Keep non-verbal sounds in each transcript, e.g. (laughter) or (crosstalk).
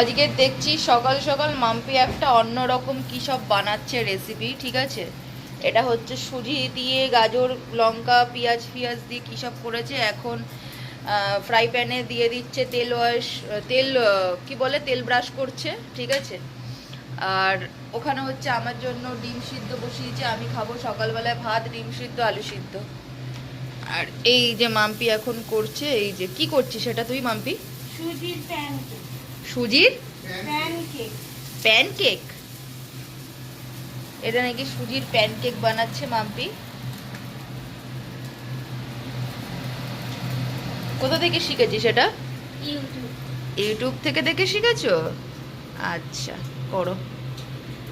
আজকে দেখছি সকাল সকাল মাম্পি একটা অন্যরকম কী সব বানাচ্ছে রেসিপি ঠিক আছে? এটা হচ্ছে সুজি দিয়ে গাজর, লঙ্কা, পেঁয়াজ ফিয়াজ দিয়ে কী সব করেছে? এখন ফ্রাই প্যানে দিয়ে দিচ্ছে তেল ওয়াশ, তেল কি বলে, তেল ব্রাশ করছে, ঠিক আছে? আর ওখানে হচ্ছে আমার জন্য ডিম সিদ্ধ বসিয়েছে, আমি খাব সকালবেলায় ভাত, ডিম সিদ্ধ, আলু সিদ্ধ। আর এই যে মাম্পি এখন করছে, এই যে কি করছিস সেটা তুই মাম্পি? সুজির প্যানকেক সুজির প্যানকেক প্যানকেক। এটা নাকি সুজির প্যানকেক বানাচ্ছে মাম্পি। কোথা থেকে শিখেছিস এটা? ইউটিউব ইউটিউব থেকে দেখে শিখেছো? আচ্ছা করো।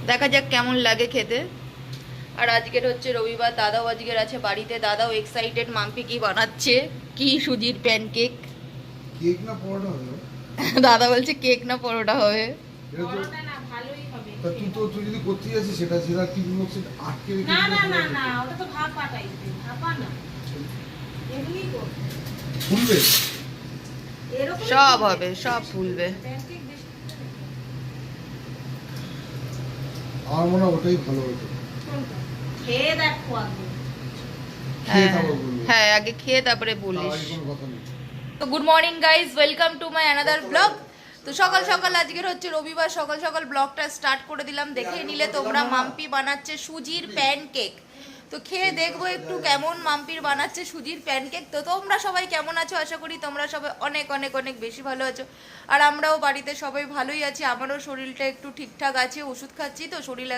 দেখা যাক কেমন লাগে খেতে। আর আজকের হচ্ছে রবিবার দাদাও আজকের আছে বাড়িতে। দাদাও এক্সাইটেড মাম্পি কি বানাচ্ছে? কি সুজির প্যানকেক? কেক না পরোটা? (laughs) দাদা বলছে কেক না পরোটা হবে। এটা তো পরোটা না ভালোই হবে তা তুই তো তুই যদি করতে যাচ্ছিস সেটা সেটা টিফিন বক্সে আটকে রেখে না না না না ওটা তো ভাপ পাঠাইতে ভাপা না। এমনি কর ফুলবে? সব হবে সব ফুলবে। আমার মনে হয় ওটাই ভালো হতো। খেয়ে দেখো আগে। হ্যাঁ হ্যাঁ আগে খেয়ে তারপরে বলিস। কোনো কথা তো good morning guys welcome to my another blog তো সকাল সকাল আজকের হচ্ছে রবিবার, সকাল সকাল ব্লগটা স্টার্ট করে দিলাম। দেখে নিলে তোমরা মাম্পি বানাচ্ছে সুজির প্যানকেক তো খেয়ে দেখব একটু কেমন মাম্পির বানাচ্ছে সুজির প্যানকেক তো তোমরা সবাই কেমন আছো? আশা করি তোমরা সবাই অনেক অনেক অনেক বেশি ভালো আছো। আর আমরাও বাড়িতে সবাই ভালোই আছি। আমারও শরীরটা একটু ঠিকঠাক আছে, ওষুধ খাচ্ছি তো শরীর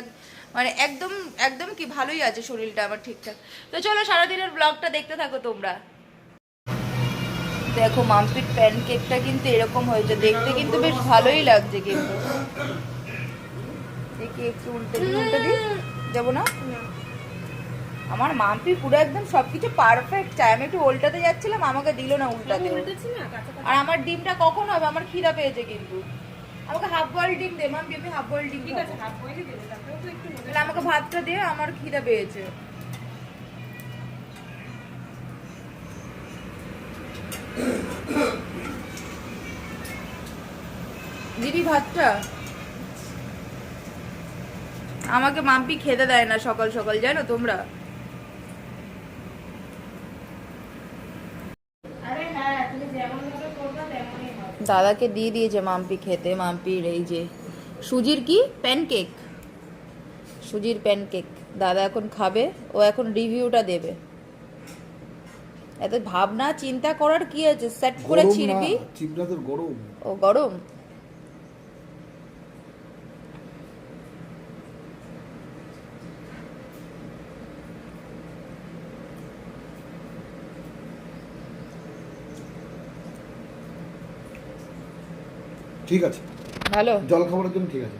মানে একদম একদম কি ভালোই আছে শরীরটা আমার ঠিকঠাক। তো চলো সারাদিনের ব্লগটা দেখতে থাকো তোমরা। দেখো মাম্পির প্যানকেকটা কিন্তু এরকম হয়েছে। দেখতে কিন্তু বেশ ভালোই লাগছে কিন্তু। দেখি একটু উল্টে দিই উল্টে দিই। যাব না? আমার মাম্পি পুরো একদম সবকিছু পারফেক্ট চাই আমি একটু উল্টাতে যাচ্ছিলাম আমাকে দিল না উল্টাতে। আর আমার ডিমটা কখন হবে? আমার খিদা পেয়েছে কিন্তু। আমাকে হাফ বয়েল ডিম দে মাম্পি আমি হাফ বয়েল ডিম ঠিক আছে হাফ মনে তাহলে আমাকে ভাতটা দে আমার খিদা পেয়েছে। দিবি ভাতটা? আমাকে মাম্পি খেতে দেয় না সকাল সকাল জানো তোমরা? হ্যাঁ দাদাকে দিয়ে দিয়েছে মাম্পি খেতে মাম্পির এই যে সুজির কি? প্যানকেক সুজির প্যানকেক দাদা এখন খাবে ও এখন রিভিউটা দেবে। এত ভাবনা চিন্তা করার কি আছে? সেট করে গরম ছিড়বি? চিপটা তোর গরম। ও গরম? ঠিক আছে। ভালো। জল খাবারের জন্য ঠিক আছে।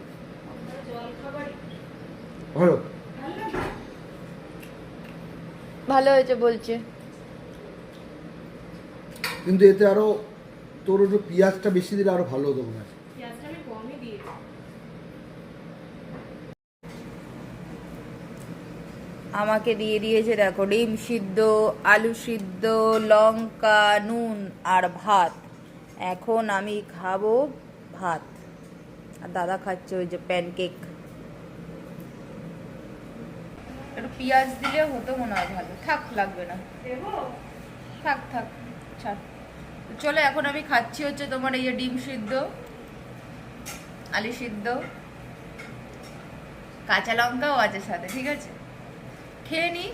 ভালো। ভালো হয়েছে বলছে। কিন্তু এতে আরও তোর একটু পেঁয়াজটা বেশি দিলে আরও ভালো হতো মনে হয়। পেঁয়াজটা আমি কমই দিয়েছি আমাকে দিয়ে দিয়েছে দেখো ডিম সিদ্ধ আলু সিদ্ধ লঙ্কা নুন আর ভাত। এখন আমি খাব ভাত। আর দাদা খাচ্ছে ওই যে প্যানকেক একটু পেঁয়াজ দিলে হতো মনে হয় ভালো। থাক লাগবে না। থাক থাক ছাড়। চলো, এখন আমি খাচ্ছি হচ্ছে তোমার এই যে ডিম সিদ্ধ, আলু সিদ্ধ, কাঁচা লঙ্কাও আছে সাথে, ঠিক আছে? খেয়ে নি,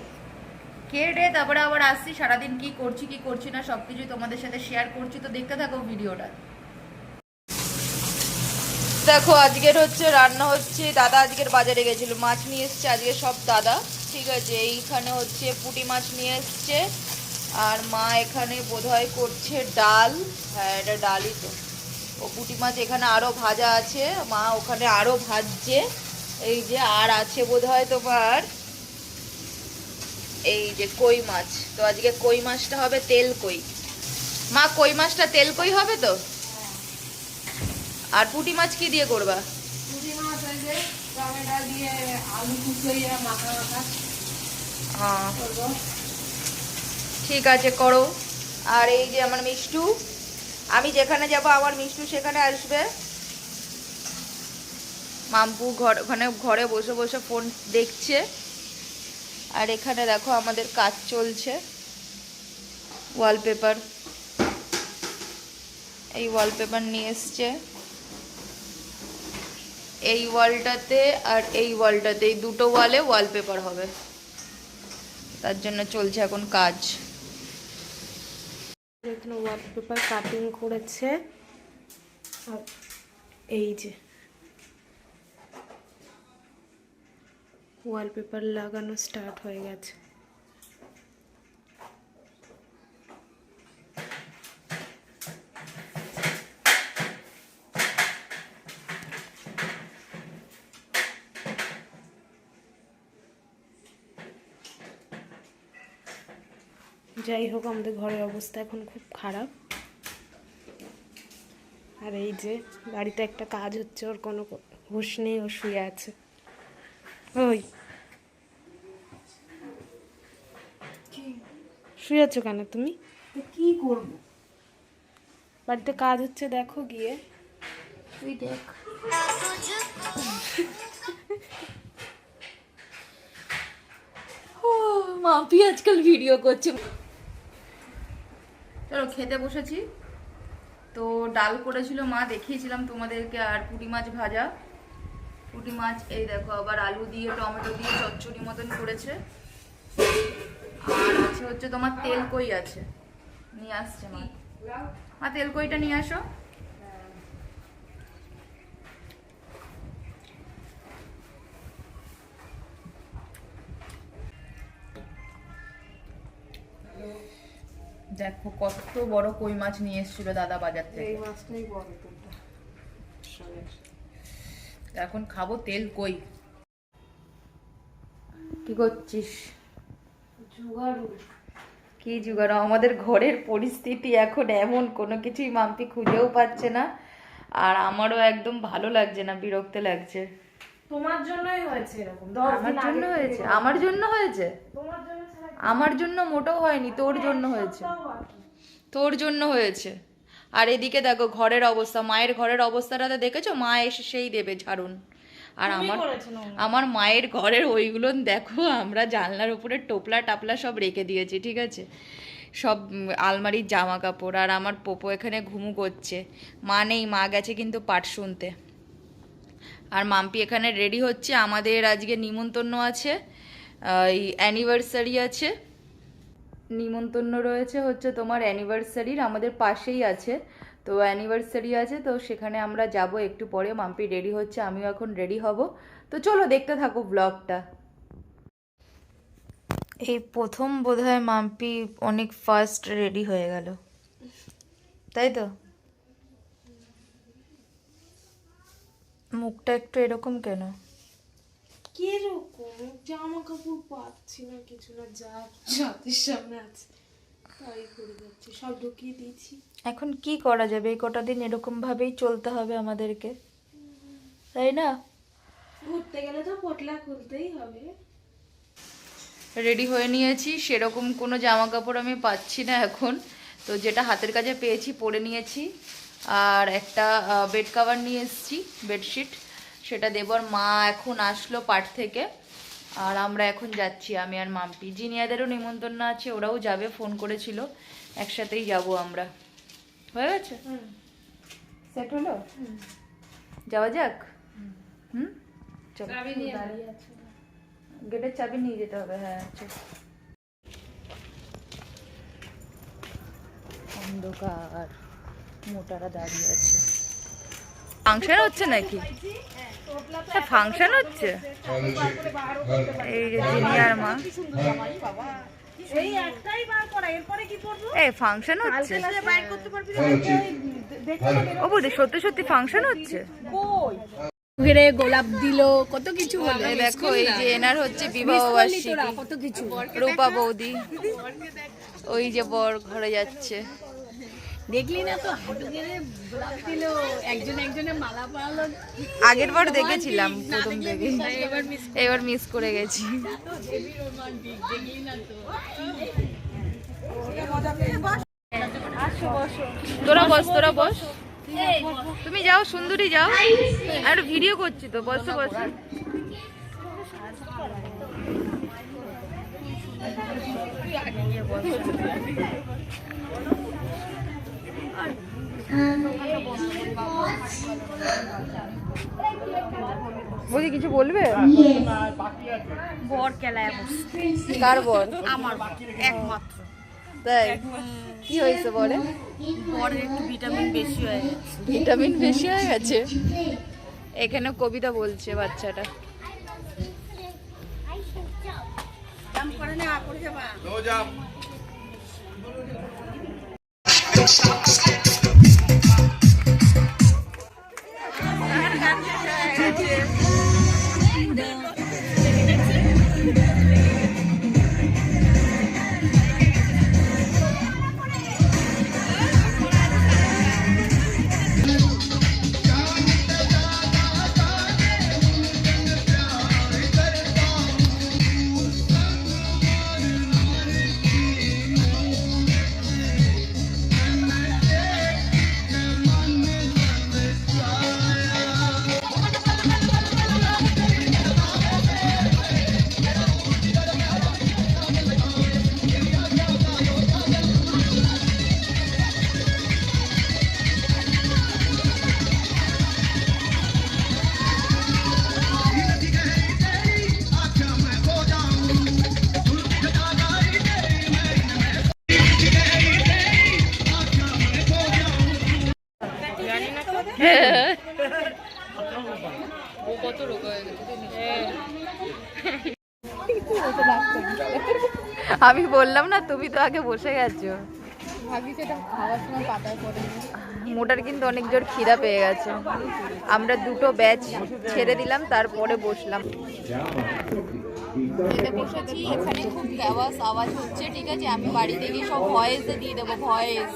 খেয়ে টেয়ে তারপরে আবার আসছি, সারাদিন কি করছি কি করছি না সব কিছুই তোমাদের সাথে শেয়ার করছি, তো দেখতে থাকো ভিডিওটা। দেখো, আজকের হচ্ছে রান্না হচ্ছে, দাদা আজকের বাজারে গেছিল, মাছ নিয়ে এসছে, আজকে সব দাদা, ঠিক আছে? এইখানে হচ্ছে পুঁটি মাছ নিয়ে এসছে আর মা এখানে বোধহয় করছে ডাল। হ্যাঁ এটা ডালই তো। ও পুঁটি মাছ এখানে আরও ভাজা আছে। মা ওখানে আরও ভাজছে। এই যে আর আছে বোধহয় তোমার এই যে কই মাছ। তো আজকে কই মাছটা হবে? তেল কই। মা কই মাছটা তেল কই হবে তো? আর পুঁটি মাছ কি দিয়ে করবা? দিয়ে আলু মাখা মাখা হ্যাঁ। ঠিক আছে, করো। আর এই যে আমার মিষ্টু, আমি যেখানে যাব, আমার মিষ্টু সেখানে আসবে। মাম্পু ঘর ওখানে ঘরে বসে বসে ফোন দেখছে। আর এখানে দেখো আমাদের কাজ চলছে। ওয়ালপেপার এই ওয়ালপেপার নিয়ে এসছে। এই ওয়ালটাতে আর এই ওয়ালটাতে, এই দুটো ওয়ালে ওয়ালপেপার হবে। তার জন্য চলছে এখন কাজ। এখানে ওয়ালপেপার কাটিং করেছে। আর এই যে ওয়ালপেপার লাগানো স্টার্ট হয়ে গেছে। যাই হোক আমাদের ঘরের অবস্থা এখন খুব খারাপ। আর এই যে বাড়িতে একটা কাজ হচ্ছে ওর কোনো হুঁশ নেই ও শুয়ে আছে। ওই। শুয়ে আছো কেন তুমি? কি করব? বাড়িতে কাজ হচ্ছে দেখো গিয়ে। তুই দেখ। ও, মাপি আজকাল ভিডিও করছে। চলো, খেতে বসেছি। তো ডাল করেছিল মা, দেখিয়েছিলাম তোমাদেরকে আর পুঁটি মাছ ভাজা। পুঁটি মাছ, এই দেখো, আবার আলু দিয়ে, টমেটো দিয়ে চচ্চড়ি মতন করেছে। আর আছে হচ্ছে তোমার তেল কই আছে। নিয়ে আসছে মা। মা তেল কইটা নিয়ে আসো। দেখো কত বড় কই মাছ নিয়ে এসেছিল দাদা বাজার থেকে। এই মাছটাই বড় এখন খাব তেল কই। কি করছিস? জোগাড়ু কি জুগাড়ো? আমাদের ঘরের পরিস্থিতি এখন এমন কোনো কিছুই মাম্পি খুঁজেও পাচ্ছে না। আর আমারও একদম ভালো লাগছে না বিরক্ত লাগছে। তোমার জন্যই হয়েছে এরকম আমার জন্য হয়েছে আমার জন্য হয়েছে। তোমার জন্য আমার জন্য মোটেও হয়নি তোর জন্য হয়েছে। তোর জন্য হয়েছে। আর এদিকে দেখো ঘরের অবস্থা মায়ের ঘরের অবস্থাটা তো দেখেছ? মা এসে সেই দেবে ঝাড়ুন। আর আমার আমার মায়ের ঘরের ওইগুলো দেখো আমরা জানলার উপরে টোপলা টাপলা সব রেখে দিয়েছি ঠিক আছে? সব আলমারির জামা কাপড় আর আমার পোপো এখানে ঘুমু করছে। মা নেই মা গেছে কিন্তু পাঠ শুনতে। আর মাম্পি এখানে রেডি হচ্ছে। আমাদের আজকে নিমন্ত্রণ আছে এই অ্যানিভার্সারি আছে। নিমন্ত্রণ রয়েছে হচ্ছে তোমার অ্যানিভার্সারির আমাদের পাশেই আছে। তো অ্যানিভার্সারি আছে, তো সেখানে আমরা যাব একটু পরে। মাম্পি রেডি হচ্ছে, আমিও এখন রেডি হব। তো চলো দেখতে থাকো ব্লগটা এই প্রথম বোধহয় মাম্পি অনেক ফাস্ট রেডি হয়ে গেল। তাই তো? মুখটা একটু এরকম কেন? কীরকম জামা কাপড় পাচ্ছি না কিছু না যা জাতির সামনে আছে তাই করে যাচ্ছি সব ঢুকিয়ে দিয়েছি। এখন কি করা যাবে? এই কটা দিন এরকম ভাবেই চলতে হবে আমাদেরকে তাই না? ঘুরতে গেলে তো পটলা খুলতেই হবে। রেডি হয়ে নিয়েছি সেরকম কোনো জামা কাপড় আমি পাচ্ছি না এখন। তো যেটা হাতের কাছে পেয়েছি পরে নিয়েছি। আর একটা বেড কাভার নিয়ে এসেছি বেডশিট সেটা দেবর মা এখন আসলো পাট থেকে আর আমরা এখন যাচ্ছি আমি আর মাম্পি। জিনিয়াদেরও নিমন্ত্রণ আছে ওরাও যাবে ফোন করেছিল একসাথেই যাব আমরা। হয়ে গেছে? সেট হলো? যাওয়া যাক? হুম। গেটের চাবি নিয়ে যেতে হবে হ্যাঁ চল। অন্ধকার। মোটারা দাঁড়িয়ে আছে। ফাংশন হচ্ছে নাকি? ফাংশন হচ্ছে। এই যে জিনিয়ার মা। এই একটাই বার করা এরপরে কি করব? এই ফাংশন হচ্ছে। বাইর করতে পারবি ও সত্যি সত্যি ফাংশন হচ্ছে? ঘিরে গোলাপ দিল কত কিছু হলো। দেখো এই যে এনার হচ্ছে বিবাহ বার্ষিকী। কত কিছু। রূপা বৌদি। ওই যে বর ঘরে যাচ্ছে। দেখলি না তো হাঁটু গেড়ে গোলাপ দিল একজন একজনের মালা পরালো আগের বার দেখেছিলাম প্রথম থেকে এবার মিস করে গেছি। দেখলি না তো? তোরা বস তোরা বস তুমি যাও সুন্দরী যাও। আর ভিডিও করছি তো বসো বসো। বৌদি কিছু বলবে? বর কেলায় বসে কার বর? আমার একমাত্র। তাই? কি হয়েছে বলে? বরের একটু ভিটামিন বেশি হয়ে গেছে। ভিটামিন বেশি হয়ে গেছে? এখানে কবিতা বলছে বাচ্চাটা। করে না করে যাবা। stop, skip. আমি বললাম না, তুমি তো আগে বসে গেছো। মোটার কিন্তু অনেক জোর খিদা পেয়ে গেছে। আমরা দুটো ব্যাচ ছেড়ে দিলাম, তারপরে বসলাম। এখানে খুব আওয়াজ হচ্ছে, ঠিক আছে? আমি বাড়িতে গিয়ে সব ভয়েসে দিয়ে দেবো, ভয়েস।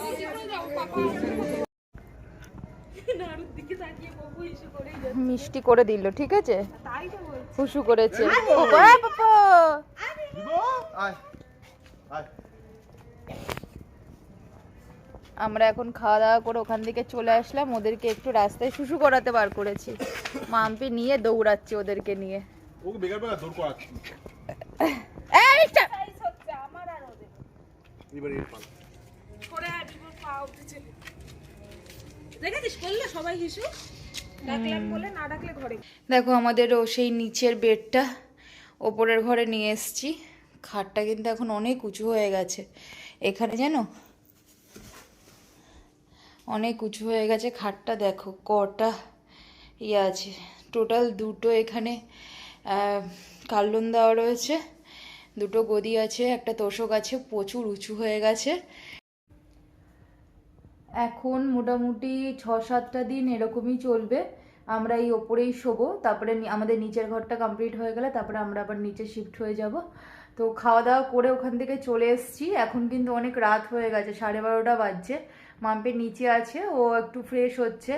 মিষ্টি করে দিল ঠিক আছে? হুসু করেছে। আমরা এখন খাওয়া দাওয়া করে ওখান থেকে চলে আসলাম। ওদেরকে একটু রাস্তায় শুশু করাতে বার করেছি। মাম্পি নিয়ে দৌড়াচ্ছে ওদেরকে নিয়ে। দেখেছিস করলে সবাই হিসু? দেখো আমাদেরও সেই নিচের বেডটা ওপরের ঘরে নিয়ে এসেছি। খাটটা কিন্তু এখন অনেক উঁচু হয়ে গেছে। এখানে জানো? অনেক উঁচু হয়ে গেছে। খাটটা দেখো কটা ইয়ে আছে। টোটাল দুটো এখানে কার্লন দেওয়া রয়েছে। দুটো গদি আছে একটা তোষক আছে প্রচুর উঁচু হয়ে গেছে। এখন মোটামুটি ছ সাতটা দিন এরকমই চলবে। আমরা এই ওপরেই শোবো, তারপরে আমাদের নিচের ঘরটা কমপ্লিট হয়ে গেলে তারপরে আমরা আবার নিচে শিফট হয়ে যাব। তো খাওয়া দাওয়া করে ওখান থেকে চলে এসেছি। এখন কিন্তু অনেক রাত হয়ে গেছে, সাড়ে বারোটা বাজছে। মাম্পি নিচে আছে, ও একটু ফ্রেশ হচ্ছে।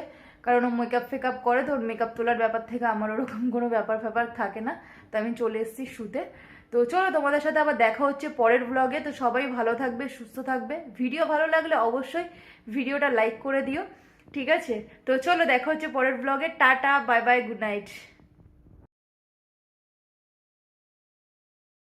কারণ ও মেকআপ ফেকআপ করে, তো মেকআপ তোলার ব্যাপার থেকে আমার ওরকম কোনো ব্যাপার ফ্যাপার থাকে না। তো আমি চলে এসেছি শুতে। তো চলো তোমাদের সাথে আবার দেখা হচ্ছে পরের ব্লগে তো সবাই ভালো থাকবে, সুস্থ থাকবে। ভিডিও ভালো লাগলে অবশ্যই ভিডিওটা লাইক করে দিও, ঠিক আছে? তো চলো দেখা হচ্ছে পরের ব্লগে tata bye bye good night